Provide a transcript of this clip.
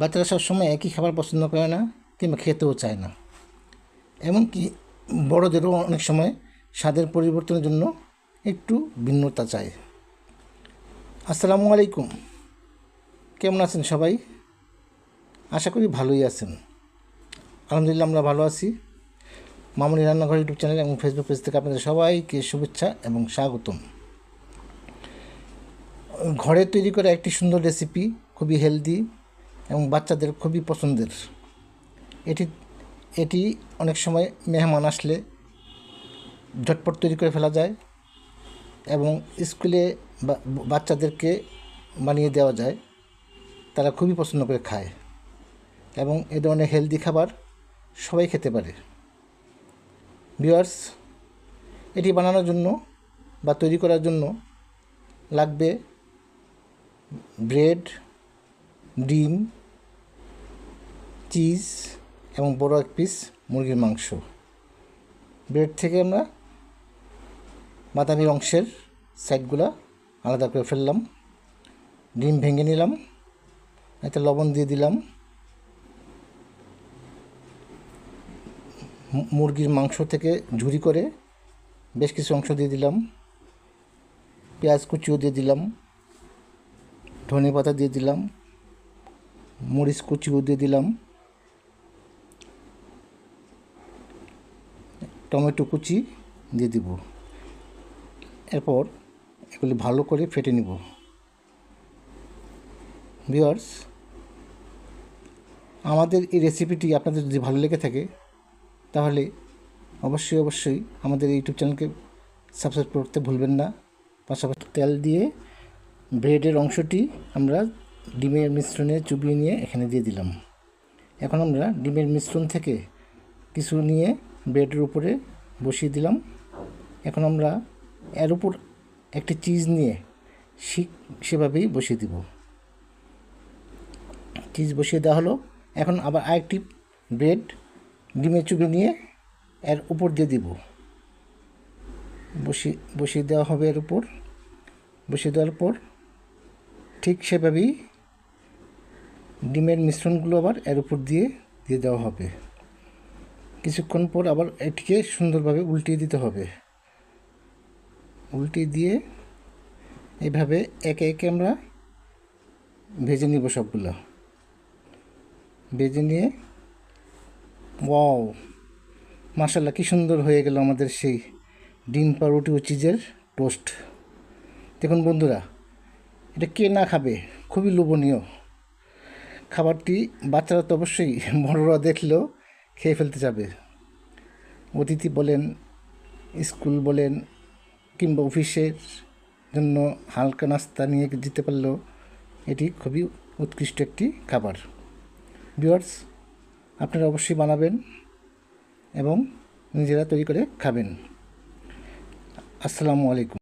বাচ্চারা সবসময় একই খাবার পছন্দ করে না কিংবা খেতেও চায় না। এমনকি বড়দেরও অনেক সময় স্বাদের পরিবর্তনের জন্য একটু ভিন্নতা চায় আসসালামু আলাইকুম। কেমন আছেন সবাই? আশা করি ভালোই আছেন। আলহামদুলিল্লাহ আমরা ভালো আছি। মামুনি রান্নাঘর ইউটিউব চ্যানেল এবং ফেসবুক পেজ থেকে আপনাদের সবাইকে শুভেচ্ছা এবং স্বাগতম। ঘরে তৈরি করা একটি সুন্দর রেসিপি খুবই হেলদি এবং বাচ্চাদের খুবই পছন্দের। এটি এটি অনেক সময় মেহমান আসলে ঝটপট তৈরি করে ফেলা যায় এবং স্কুলে বাচ্চাদেরকে বানিয়ে দেওয়া যায়। তারা খুবই পছন্দ করে খায় এবং এ ধরনের হেলদি খাবার সবাই খেতে পারে। ভিউয়ার্স এটি বানানোর জন্য বা তৈরি করার জন্য লাগবে ব্রেড ডিম চিজ এবং বড় এক পিস মুরগির মাংস। ব্রেড থেকে আমরা বাদামি অংশের সাইডগুলো আলাদা করে ফেললাম। ডিম ভেঙে নিলাম এতে লবণ দিয়ে দিলাম। মুরগির মাংস থেকে ঝুরি করে বেশ কিছু অংশ দিয়ে দিলাম। পেঁয়াজ কুচিও দিয়ে দিলাম। ধনে পাতা দিয়ে দিলাম। মরিচ কুচিও দিয়ে দিলাম। টমেটো কুচি দিয়ে দিব। এরপর এগুলি ভালো করে ফেটে নিব। ভিওয়ার্স আমাদের এই রেসিপিটি আপনাদের যদি ভালো লেগে থাকে, তাহলে অবশ্যই অবশ্যই আমাদের ইউটিউব চ্যানেলকে সাবস্ক্রাইব করতে ভুলবেন না। পাশাপাশি তেল দিয়ে ব্রেডের অংশটি আমরা ডিমের মিশ্রণে চুবিয়ে নিয়ে এখানে দিয়ে দিলাম। এখন আমরা ডিমের মিশ্রণ থেকে কিছু নিয়ে ব্রেডের উপরে বসিয়ে দিলাম। এখন আমরা এর উপর একটি চিজ নিয়ে শিক সেভাবেই বসিয়ে দিব। চিজ বসিয়ে দেওয়া হলো। এখন আবার আরেকটি ব্রেড ডিমে চুপে নিয়ে এর উপর দিয়ে দিব। বসিয়ে বসিয়ে দেওয়া হবে এর উপর। বসিয়ে দেওয়ার পর ঠিক সেভাবেই ডিমের মিশ্রণগুলো আবার এর উপর দিয়ে দিয়ে দেওয়া হবে। কিছুক্ষণ পর আবার এটিকে সুন্দরভাবে উল্টিয়ে দিতে হবে। উল্টিয়ে দিয়ে এইভাবে একে একে আমরা ভেজে নিব সবগুলো। ভেজে নিয়ে, ওয়াও মাসাল্লাহ কি সুন্দর হয়ে গেল আমাদের সেই ডিম পাউরুটি ও চিজের টোস্ট। দেখুন বন্ধুরা, এটা কে না খাবে? খুবই লোভনীয়। খাবারটি বাচ্চারা তো অবশ্যই বড়রা দেখলেও খেয়ে ফেলতে যাবে। অতিথি বলেন, স্কুল বলেন কিংবা অফিসের জন্য হালকা নাস্তা নিয়ে দিতে পারলেও এটি খুবই উৎকৃষ্ট একটি খাবার। ভিউয়ার্স, আপনারা অবশ্যই বানাবেন এবং নিজেরা তৈরি করে খাবেন। আসসালামু আলাইকুম।